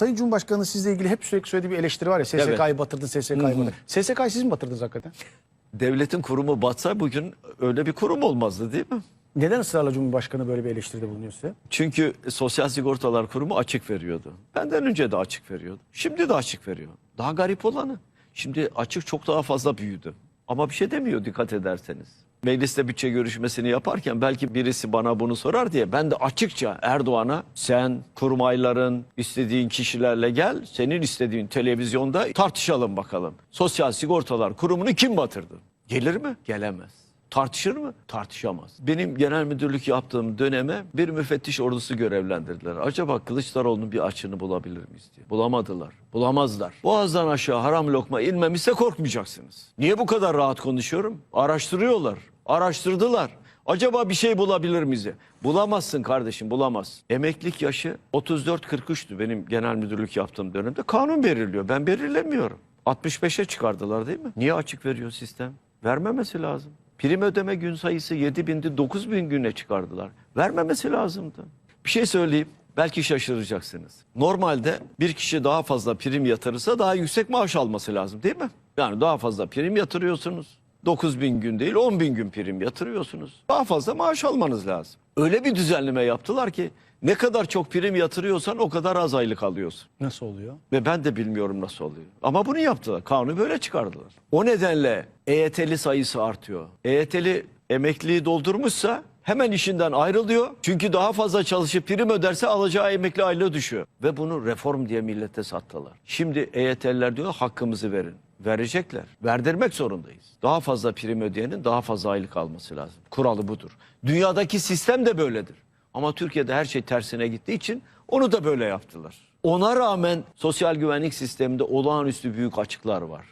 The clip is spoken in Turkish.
Sayın Cumhurbaşkanı sizle ilgili hep sürekli söylediği bir eleştiri var ya SSK'yı batırdın, SSK'yı batırdın. SSK'yı siz mi batırdınız hakikaten? Devletin kurumu batsa bugün öyle bir kurum olmazdı değil mi? Neden ısrarla Cumhurbaşkanı böyle bir eleştiride bulunuyor size? Çünkü Sosyal Sigortalar Kurumu açık veriyordu. Benden önce de açık veriyordu. Şimdi de açık veriyor. Daha garip olanı. Şimdi açık çok daha fazla büyüdü. Ama bir şey demiyor dikkat ederseniz. Mecliste bütçe görüşmesini yaparken belki birisi bana bunu sorar diye ben de açıkça Erdoğan'a sen kurmayların istediğin kişilerle gel senin istediğin televizyonda tartışalım bakalım. Sosyal Sigortalar Kurumu'nu kim batırdı? Gelir mi? Gelemez. Tartışır mı? Tartışamaz. Benim genel müdürlük yaptığım döneme bir müfettiş ordusu görevlendirdiler. Acaba Kılıçdaroğlu'nun bir açığını bulabilir miyiz diye. Bulamadılar. Bulamazlar. Boğazdan aşağı haram lokma inmemişse korkmayacaksınız. Niye bu kadar rahat konuşuyorum? Araştırıyorlar. Araştırdılar. Acaba bir şey bulabilir miyiz? Bulamazsın kardeşim bulamaz. Emeklilik yaşı 34-43'tü benim genel müdürlük yaptığım dönemde. Kanun belirliyor. Ben belirlemiyorum. 65'e çıkardılar değil mi? Niye açık veriyor sistem? Vermemesi lazım. Prim ödeme gün sayısı 7 bindi 9 bin güne çıkardılar. Vermemesi lazımdı. Bir şey söyleyeyim. Belki şaşıracaksınız. Normalde bir kişi daha fazla prim yatırırsa daha yüksek maaş alması lazım değil mi? Yani daha fazla prim yatırıyorsunuz. 9 bin gün değil 10 bin gün prim yatırıyorsunuz. Daha fazla maaş almanız lazım. Öyle bir düzenleme yaptılar ki ne kadar çok prim yatırıyorsan o kadar az aylık alıyorsun. Nasıl oluyor? Ve ben de bilmiyorum nasıl oluyor. Ama bunu yaptılar. Kanunu böyle çıkardılar. O nedenle EYT'li sayısı artıyor. EYT'li emekliliği doldurmuşsa hemen işinden ayrılıyor. Çünkü daha fazla çalışıp prim öderse alacağı emekli aylığı düşüyor. Ve bunu reform diye millete sattılar. Şimdi EYT'liler diyor hakkımızı verin. Verecekler. Verdirmek zorundayız. Daha fazla prim ödeyenin daha fazla aylık alması lazım. Kuralı budur. Dünyadaki sistem de böyledir. Ama Türkiye'de her şey tersine gittiği için onu da böyle yaptılar. Ona rağmen sosyal güvenlik sisteminde olağanüstü büyük açıklar var.